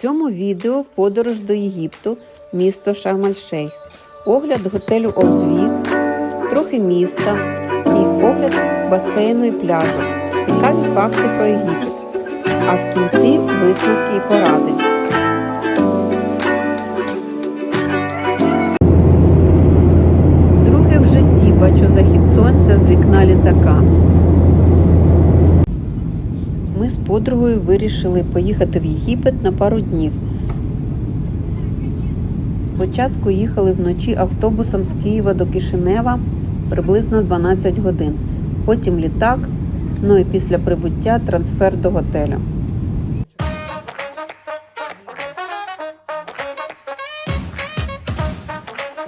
Цьому відео подорож до Єгипту, місто Шарм-Аль-Шейх, огляд готелю Олдвік, трохи міста і огляд басейну і пляжу, цікаві факти про Єгипет. А в кінці висновки і поради. Друге в житті бачу захід сонця з вікна літака. Подругою вирішили поїхати в Єгипет на пару днів. Спочатку їхали вночі автобусом з Києва до Кишинева приблизно 12 годин. Потім літак, ну і після прибуття трансфер до готелю.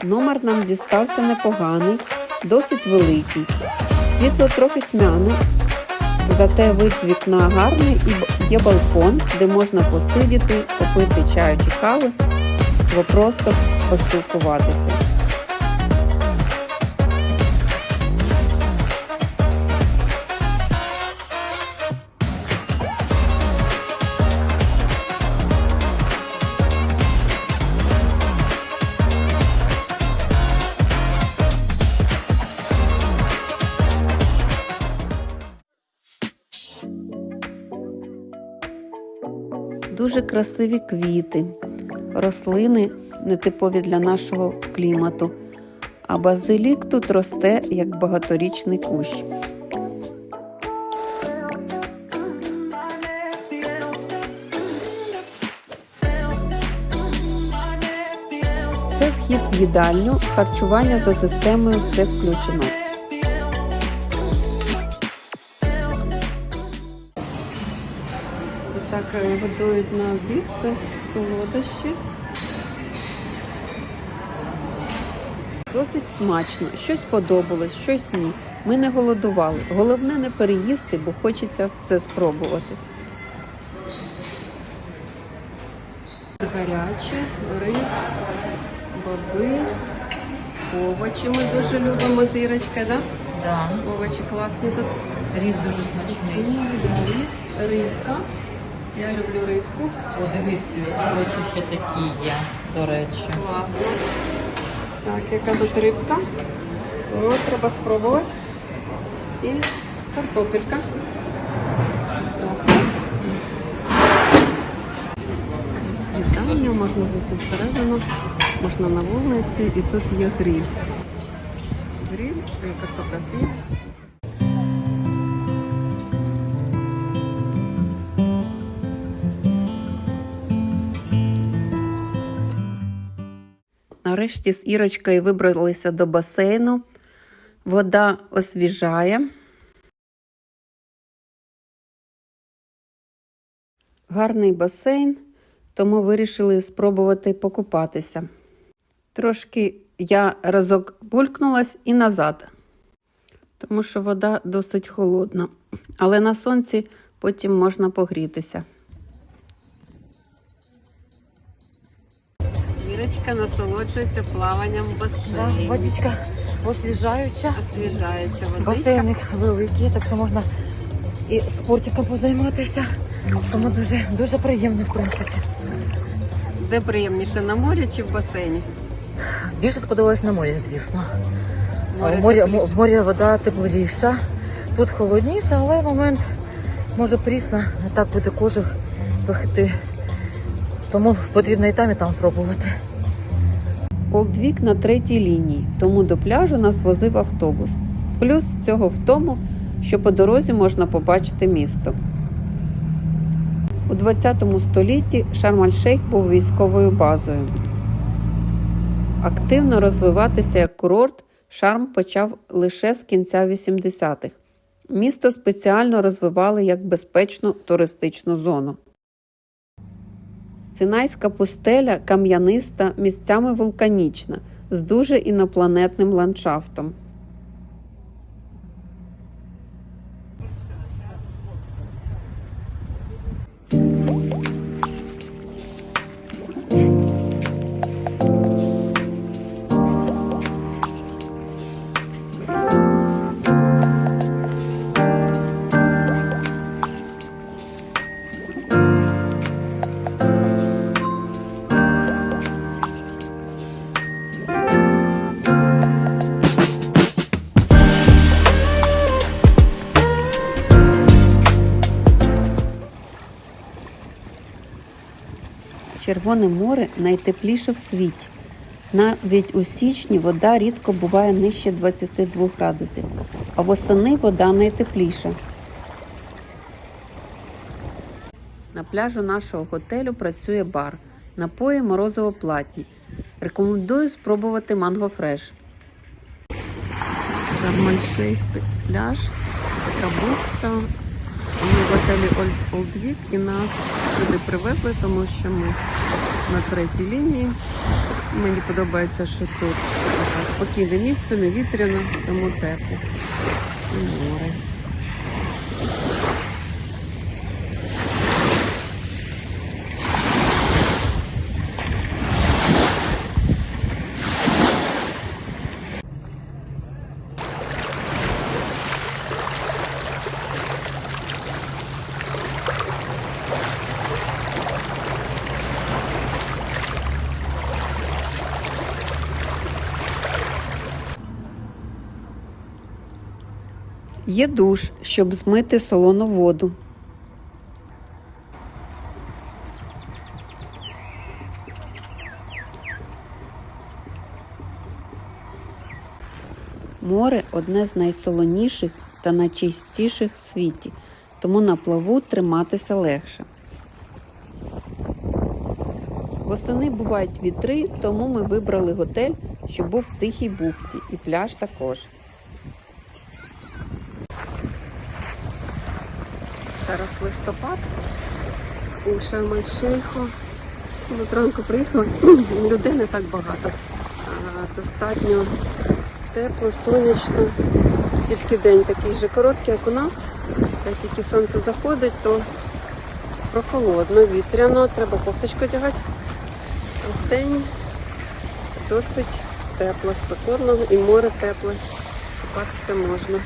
Номер нам дістався непоганий, досить великий. Світло трохи тьмяне, зате вид з вікна гарний і є балкон, де можна посидіти, попити чаю чи кави, або просто поспілкуватися. Дуже красиві квіти, рослини нетипові для нашого клімату, а базилік тут росте як багаторічний кущ. Це вхід в їдальню, харчування за системою все включено. Годують на обід, це солодощі. Досить смачно, щось подобалось, щось ні. Ми не голодували. Головне не переїсти, бо хочеться все спробувати. Гаряче, рис, боби, овочі ми дуже любимо з Ірочкою, да? Да, Овочі класні тут. різ дуже смачний. Рис, рибка. Я люблю рибку. О, дивись, хочу ще такі є, до речі. Класно. Так, яка тут рибка? О, треба спробувати. І картопелька. Так. Можна зайти всередину, можна на вулиці, і тут є гриль. Гриль, і картопля фрі. Нарешті з Ірочкою вибралися до басейну. Вода освіжає. Гарний басейн, тому вирішили спробувати покупатися. Трошки я разок булькнулась і назад, тому що вода досить холодна, але на сонці потім можна погрітися. Вірочка насолоджується плаванням в Да, басейні. водичка освіжаюча. Освіжаюча водичка. Басейник великий, так що можна і спортиком позайматися. Тому дуже, дуже приємно, в принципі. Де приємніше на морі чи в басейні? Більше сподобалось на морі, звісно. Море в, морі, в морі вода тепліша, тут холодніше, але в момент може прісна, не так буде кожух пихти. Тому потрібно і там, і там пробувати. Олдвік на третій лінії, тому до пляжу нас возив автобус. Плюс цього в тому, що по дорозі можна побачити місто. У 20 столітті Шарм-Аль-Шейх був військовою базою. Активно розвиватися як курорт Шарм почав лише з кінця 80-х. Місто спеціально розвивали як безпечну туристичну зону. Синайська пустеля кам'яниста, місцями вулканічна, з дуже інопланетним ландшафтом. Червоне море найтепліше в світі. Навіть у січні вода рідко буває нижче 22 градусів, а восени вода найтепліша. На пляжу нашого готелю працює бар. Напої морозиво платні. Рекомендую спробувати манго фреш. Шарм-Шейх пляж, така бухта. Ми в отелі Олдвік і нас сюди привезли, тому що ми на третій лінії. Мені подобається, що тут спокійне місце, не вітряно, тому тепло. І море. Є душ, щоб змити солону воду. Море одне з найсолоніших та найчистіших в світі, тому на плаву триматися легше. Восени бувають вітри, тому ми вибрали готель, що був в тихій бухті, і пляж також. Зараз листопад у Шарм-Ель-Шейху. Ми зранку приїхали, людей не так багато. Достатньо тепло, сонячно. Тільки день такий же короткий, як у нас. Як тільки сонце заходить, то прохолодно, вітряно, треба кофточку одягати. А вдень досить тепло, спекотно і море тепле. Купатися можна.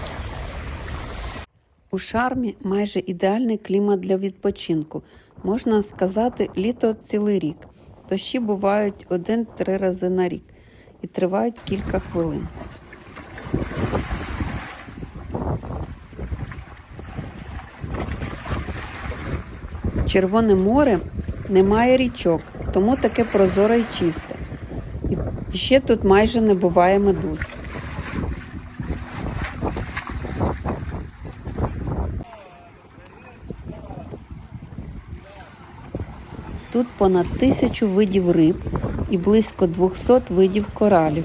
У шармі майже ідеальний клімат для відпочинку. Можна сказати, літо цілий рік. Дощі бувають один-три рази на рік і тривають кілька хвилин. Червоне море немає річок, тому таке прозоре і чисте. І ще тут майже не буває медуз. Тут понад тисячу видів риб і близько 200 видів коралів.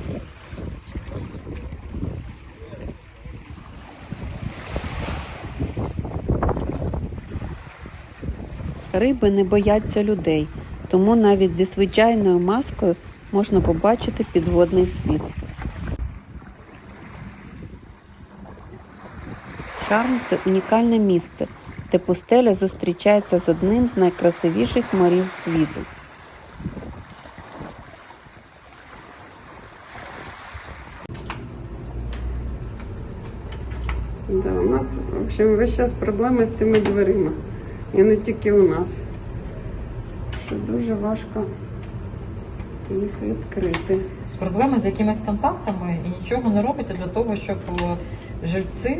Риби не бояться людей, тому навіть зі звичайною маскою можна побачити підводний світ. Шарм це унікальне місце, де пустеля зустрічається з одним з найкрасивіших морів світу. Да, у нас в общем, весь час проблеми з цими дверима. І не тільки у нас. Що дуже важко їх відкрити. З проблеми з якимись контактами і нічого не робиться для того, щоб е, жильці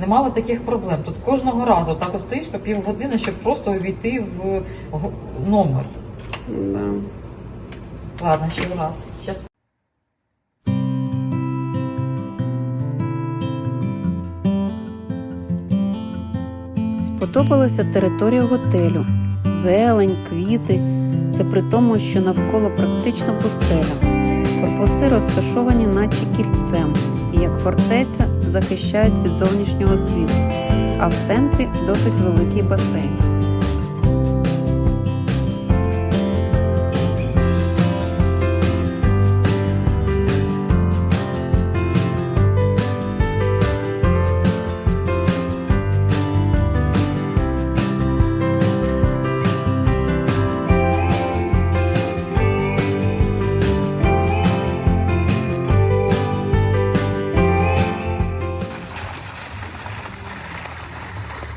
не мали таких проблем. Тут кожного разу так стоїш по півгодини, щоб просто увійти в номер. Да. Ладно, ще раз. Щас Сподобалася територія готелю. Зелень, квіти. Це при тому, що навколо практично пустеля. Корпуси розташовані наче кільцем як фортеця захищають від зовнішнього світу, а в центрі досить великий басейн.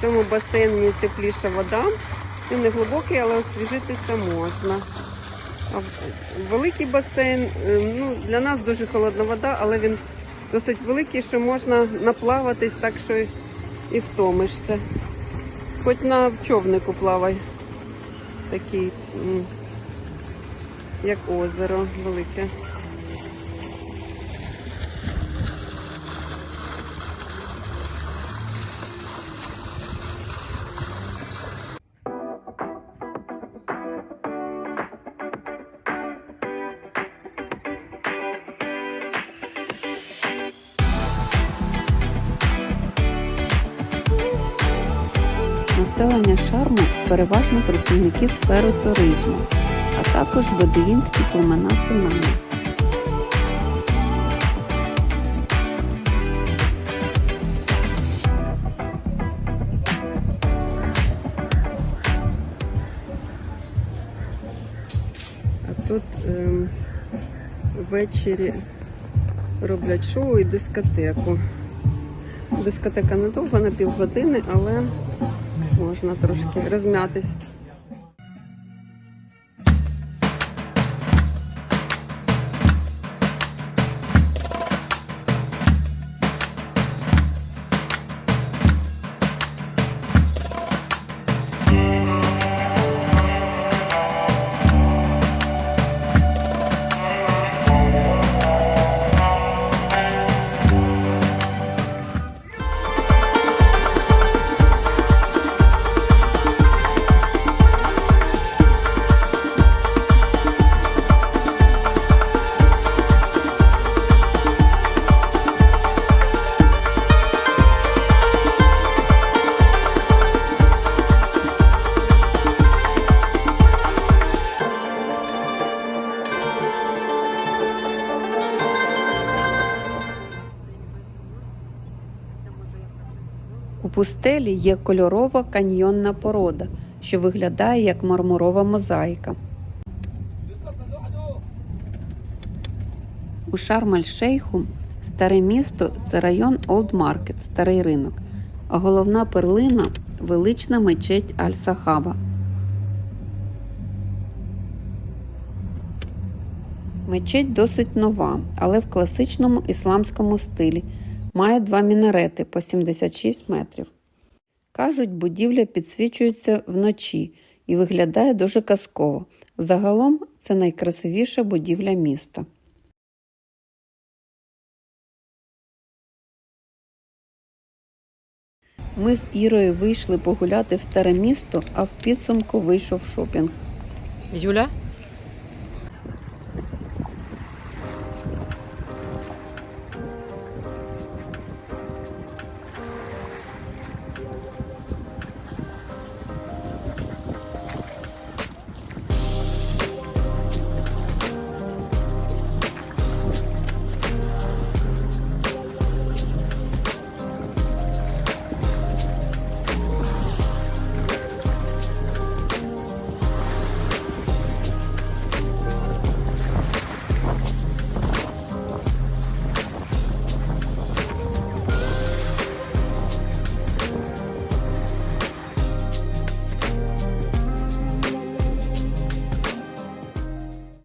Цьому басейні тепліша вода. Він не глибокий, але освіжитися можна. Великий басейн, е, ну, для нас дуже холодна вода, але він досить великий, що можна наплаватись так, що і втомишся. Хоч на човнику плавай. Такий як озеро велике. Населення Шарму переважно працівники сфери туризму, а також бедуїнські племена Синаю. А тут ем, ввечері роблять шоу і дискотеку. Дискотека недовго на півгодини, але можна трошки розм'ятись. У пустелі є кольорова каньйонна порода, що виглядає як мармурова мозаїка. У Шарм-аль-Шейху старе місто це район Олд Маркет, старий ринок, а головна перлина велична мечеть Аль-Сахаба. Мечеть досить нова, але в класичному ісламському стилі. Має два мінарети по 76 метрів. Кажуть, будівля підсвічується вночі і виглядає дуже казково. Загалом це найкрасивіша будівля міста. Ми з Ірою вийшли погуляти в старе місто, а в підсумку вийшов шопінг. Юля?